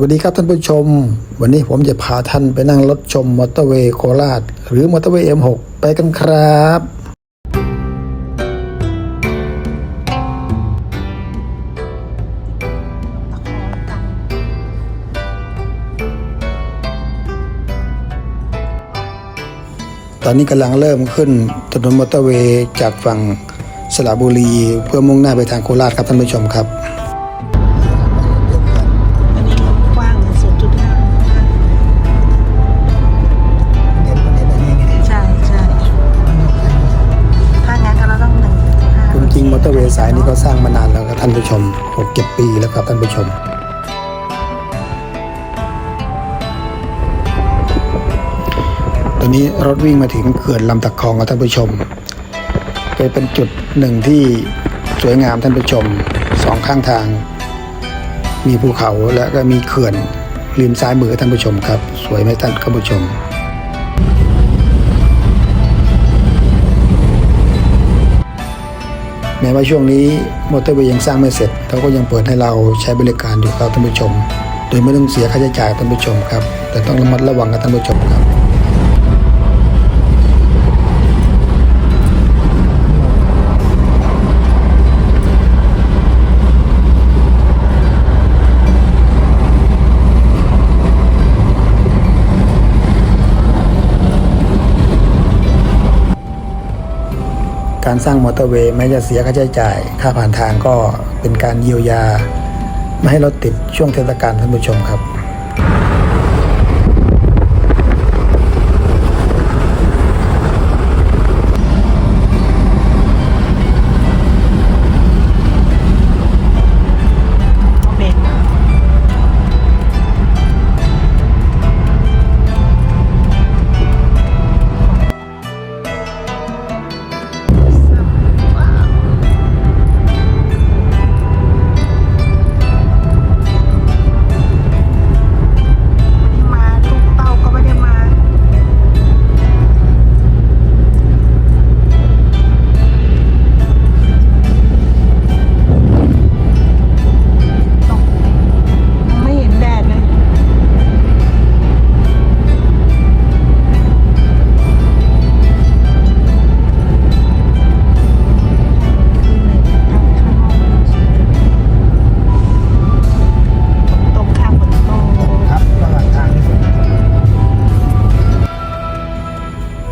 วัสดีครับท่านผู้ชม วันนี้ผมจะพาท่านไปนั่งรถชมมอเตอร์เวย์โคราช หรือมอเตอร์เวย์ M6 ไปกันครับ ตอนนี้กำลังเริ่มขึ้นถนนมอเตอร์เวย์จากฝั่งสระบุรี เพื่อมุ่งหน้าไปทางโคราชครับท่านผู้ชมครับ อเตอร์เวย์สายนี้ก็สร้างมานานแล้วครับท่านผู้ชม6เจ็ดปีแล้วครับท่านผู้ชม ตอนนี้รถวิ่งมาถึงเขื่อนลำตะคองครับท่านผู้ชมเป็นจุดหนึ่งที่สวยงามท่านผู้ชมสองข้างทาง มีภูเขาและก็มีเขื่อนริมซ้ายมือท่านผู้ชมครับ สวยไหมท่านผู้ชม แม้ว่าช่วงนี้มอเตอร์เวย์ยังสร้างไม่เสร็จเขาก็ยังเปิดให้เราใช้บริการอยู่ครับท่านผู้ชม โดยไม่ต้องเสียค่าใช้จ่ายท่านผู้ชมครับ แต่ต้องระมัดระวังกับท่านผู้ชมครับ การสร้างมอเตอร์เวย์แม้จะเสียค่าใช้จ่าย ค่าผ่านทางก็เป็นการเยียวยา ไม่ให้รถติดช่วงเทศกาลท่านผู้ชมครับเบ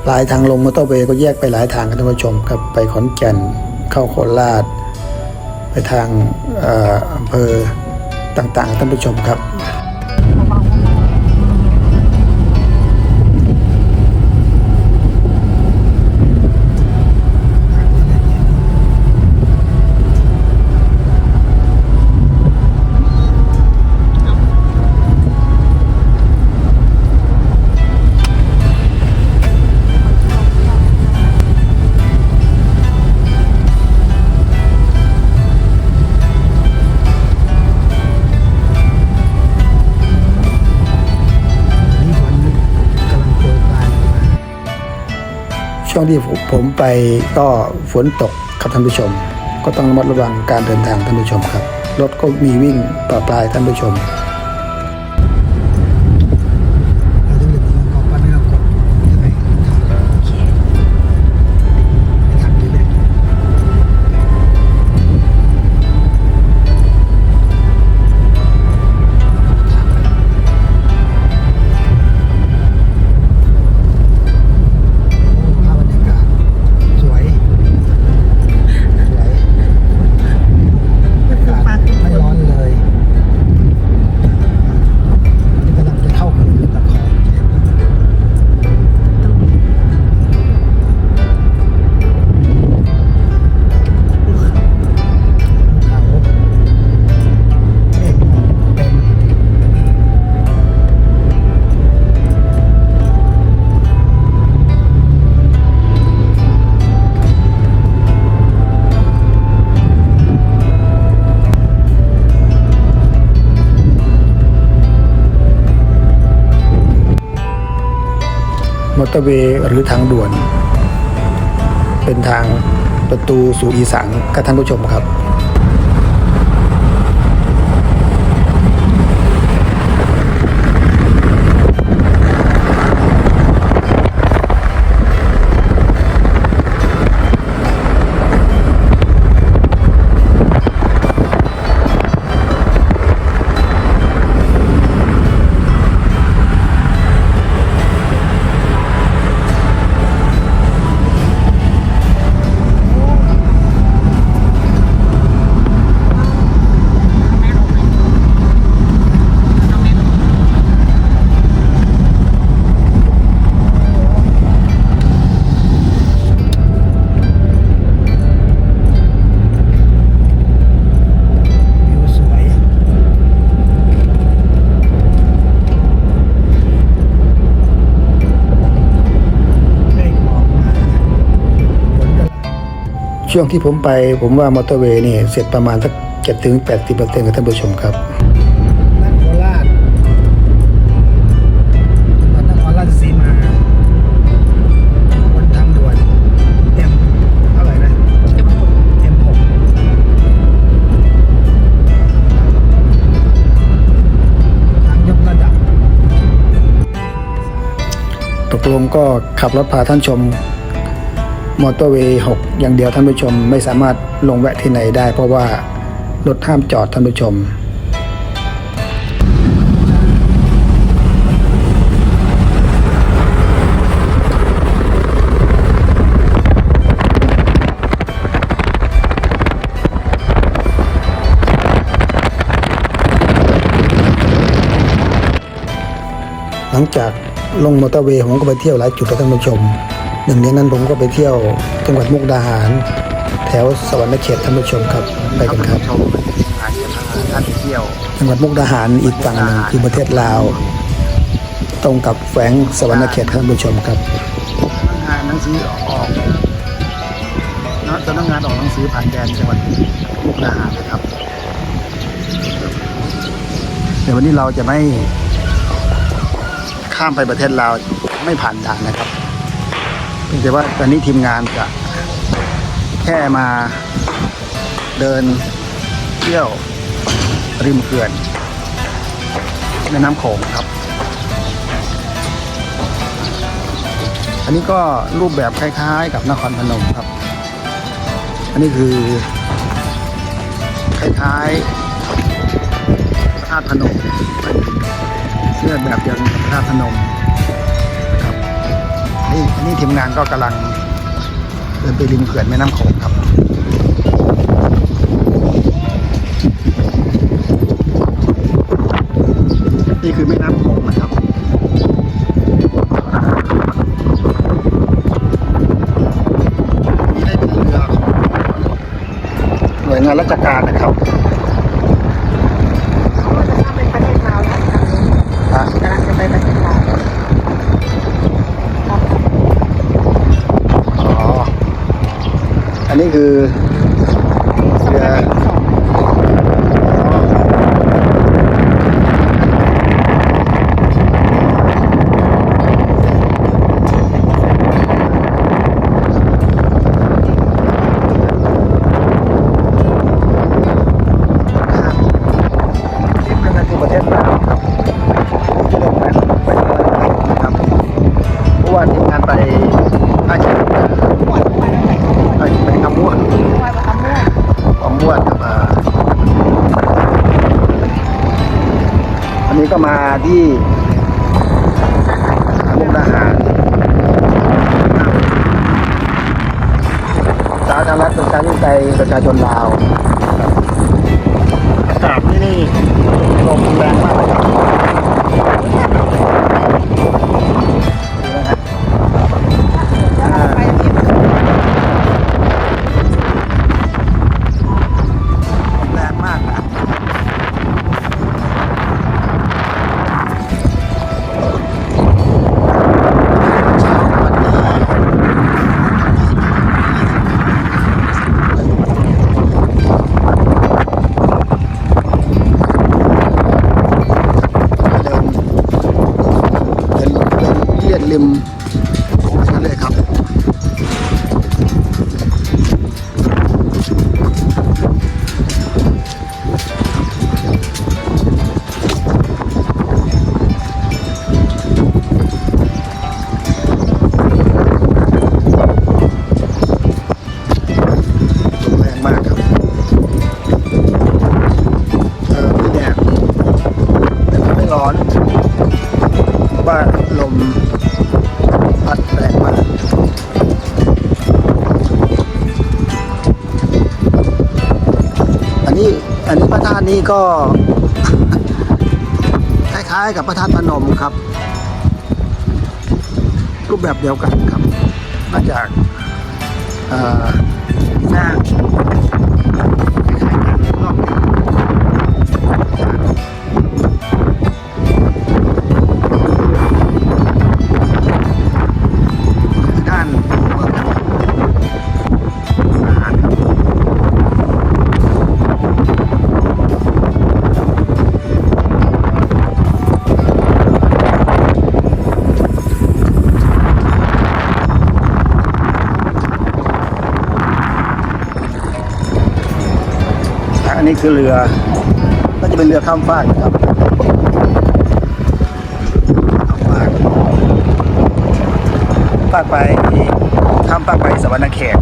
ปลายทางลงมอเตอร์เวย์ก็แยกไปหลายทางครับท่านผู้ชมครับไปขอนแก่นเข้าโคราช ไปทางอำเภอต่างๆท่านผู้ชมครับ ช่วงที่ผมไปก็ฝนตกครับท่านผู้ชม ก็ต้องระมัดระวังการเดินทางท่านผู้ชมครับ รถก็มีวิ่งปลาปลายท่านผู้ชม มอเตอร์เวย์หรือทางด่วน เป็นทางประตูสู่อีสานกับท่านผู้ชมครับ ช่วงที่ผมไปผมว่ามอเตอร์เวย์นี่เสร็จประมาณสักเจ็ดถึงแปดสิบเปอร์เซ็นต์ครับท่านผู้ชมครับบ้านโคราชบ้านนครราชสีมาบนทางด่วนเอ็มเท่าไหร่นะเอ็มหกทางยกระดับ ตกลงก็ขับรถพาท่านชม มอเตอร์เวย์6อย่างเดียวท่านผู้ชมไม่สามารถลงแวะที่ไหนได้ เพราะว่ารถห้ามจอดท่านผู้ชมหลังจากลงมอเตอร์เวย์ผมก็ไปเที่ยวหลายจุดครับท่านผู้ชม หนึ่งในนั้นผมก็ไปเที่ยวจังหวัดมุกดาหาร แถวสวรรณเขตท่านผู้ชมครับไปกันครับชมอาจจะพาท่านเที่ยว จังหวัดมุกดาหารอีกฝั่งหนึ่งคือประเทศลาว ตรงกับแฝงสวรรณเขตท่านผู้ชมครับสำนักงานหนังสือออกเนอะสำนักงานออกหนังสือผ่านแดนจังหวัดมุกดาหารนะครับเดี๋ยววันนี้เราจะไม่ข้ามไปประเทศลาวไม่ผ่านด่านนะครับ แต่ว่าตอนนี้ทีมงานจะแค่มาเดินเที่ยวริมเขื่อนแม่น้ำโขงครับ อันนี้ก็รูปแบบคล้ายๆ กับนครพนมครับ อันนี้คือ คล้ายๆพระธาตุพนมเสื้อแบบเดียวกันกับพระธาตุพนม นี่นี่ทีมงานก็กำลังเดินไปริมเขื่อนแม่น้ำโขงครับนี่คือแม่น้ำโขงนะครับนี่ได้เป็นเรือของหน่วยงานราชการนะครับเขาว่าจะข้ามไปประเทศลาวแล้วทางนี้อะกำลังจะไปประเทศลาวครับ อ๋อ อันนี้คือ นนี้ก็มาที่มุกดาหารสาธารณรัฐประชาธิปไตยประชาชนลาว มพัดแรงมากอันนี้อันนี้พระธาตุนี้ก็ คล้ายๆ กับพระธาตุพนมครับ รูปแบบเดียวกันครับมาจากอ่อสร้าง นนี้คือเรือน่าจะเป็นเรือข้ามฟากนะครับข้ามฟากฟากไปข้ามฟากไปสวรรณเขต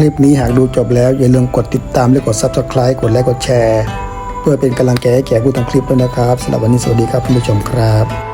คลิปนี้หากดูจบแล้วอย่าลืมกดติดตามและกด Subscribe กดไลค์กดแชร์ เพื่อเป็นกำลังใจให้แก่ผู้ทำคลิปด้วยนะครับสำหรับวันนี้สวัสดีครับท่านผู้ชมครับ